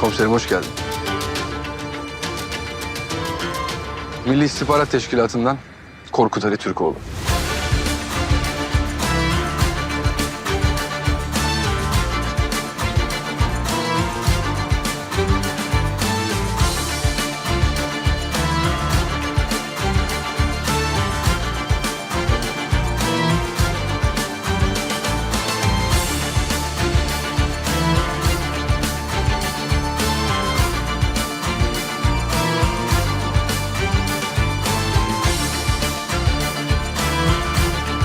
Komiserim hoş geldin. Milli İstihbarat Teşkilatı'ndan Korkut Ali Türkoğlu.